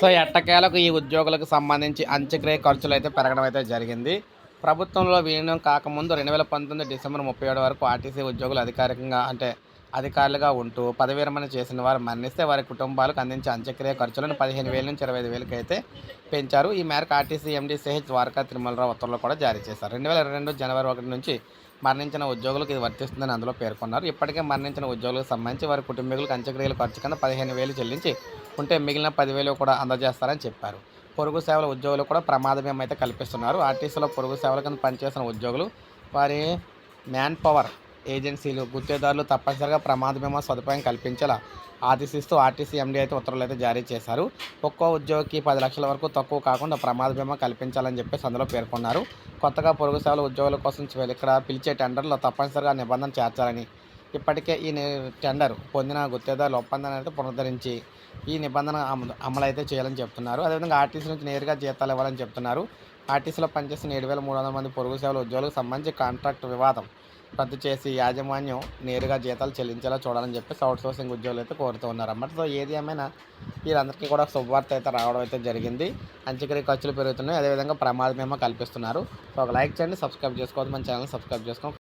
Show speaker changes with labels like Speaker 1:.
Speaker 1: So ఎట్టకేలకు ఈ ఉద్యోగులకు సంబంధించి అంత్యక్రియ ఖర్చులు అయితే పెరగడం అయితే జరిగింది. ప్రభుత్వంలో విలీనం కాకముందు రెండు వేల పంతొమ్మిది డిసెంబర్ ముప్పై ఏడు వరకు ఆర్టీసీ ఉద్యోగులు అధికారికంగా అంటే అధికారులుగా ఉంటూ పదవి విరమణ చేసిన వారు మరణిస్తే వారి కుటుంబాలకు అందించే అంత్యక్రియ ఖర్చులను పదిహేను వేల నుంచి ఇరవై ఐదు వేలకి అయితే పెంచారు. ఈ మేరకు RTC MD CH Dwaraka Tirumalarao ఉత్తర్వులు కూడా జారీ చేశారు. రెండు వేల ఇరవై రెండు జనవరి ఒకటి నుంచి మరణించిన ఉద్యోగులకు ఇది వర్తిస్తుందని అందులో పేర్కొన్నారు. ఇప్పటికే మరణించిన ఉద్యోగులకు సంబంధించి వారి కుటుంబీకులకు అంత్యక్రియల ఖర్చు కింద పదిహేను వేలు చెల్లించి ఉంటే మిగిలిన పదివేలు కూడా అందజేస్తారని చెప్పారు. పొరుగు సేవల ఉద్యోగులు కూడా ప్రమాద భీమా అయితే కల్పిస్తున్నారు. ఆర్టీసీలో పొరుగు సేవల కింద పనిచేస్తున్న ఉద్యోగులు వారి మ్యాన్ పవర్ ఏజెన్సీలు గుత్తేదారులు తప్పనిసరిగా ప్రమాద బీమా సదుపాయం కల్పించేలా ఆదేశిస్తూ ఆర్టీసీ ఎండీ అయితే ఉత్తర్వులు అయితే జారీ చేశారు. ఒక్కో ఉద్యోగికి పది లక్షల వరకు తక్కువ కాకుండా ప్రమాద బీమా కల్పించాలని చెప్పేసి అందులో పేర్కొన్నారు. కొత్తగా పొరుగు సేవల ఉద్యోగుల కోసం ఇక్కడ పిలిచే టెండర్లో తప్పనిసరిగా నిబంధన చేర్చాలని ఇప్పటికే ఈ టెండర్ పొందిన గుత్తేదారుల ఒప్పందాన్ని అయితే పునరుద్ధరించి ఈ నిబంధన అమలు అయితే చేయాలని చెప్తున్నారు. అదేవిధంగా ఆర్టీసీ నుంచి నేరుగా జీతాలు ఇవ్వాలని చెప్తున్నారు. ఆర్టీసీలో పనిచేస్తున్న ఏడు వేల మూడు వందల మంది పొరుగు సేవల ఉద్యోగులకు సంబంధించి కాంట్రాక్ట్ వివాదం రద్దు చేసి యాజమాన్యం నేరుగా జీతాలు చెల్లించేలా చూడాలని చెప్పి అవుట్ సోర్సింగ్ ఉద్యోగులు అయితే కోరుతూ ఉన్నారు అన్నమాట సో ఏది ఏమైనా వీరందరికీ కూడా శుభవార్త అయితే రావడం అయితే జరిగింది. అంత్యక్రియ ఖర్చులు పెరుగుతున్నాయి. అదేవిధంగా ప్రమాద బీమా కల్పిస్తున్నారు. సో ఒక లైక్ చేయండి సబ్స్క్రైబ్ చేసుకోవద్దు. మన ఛానల్ సబ్స్క్రైబ్ చేసుకోండి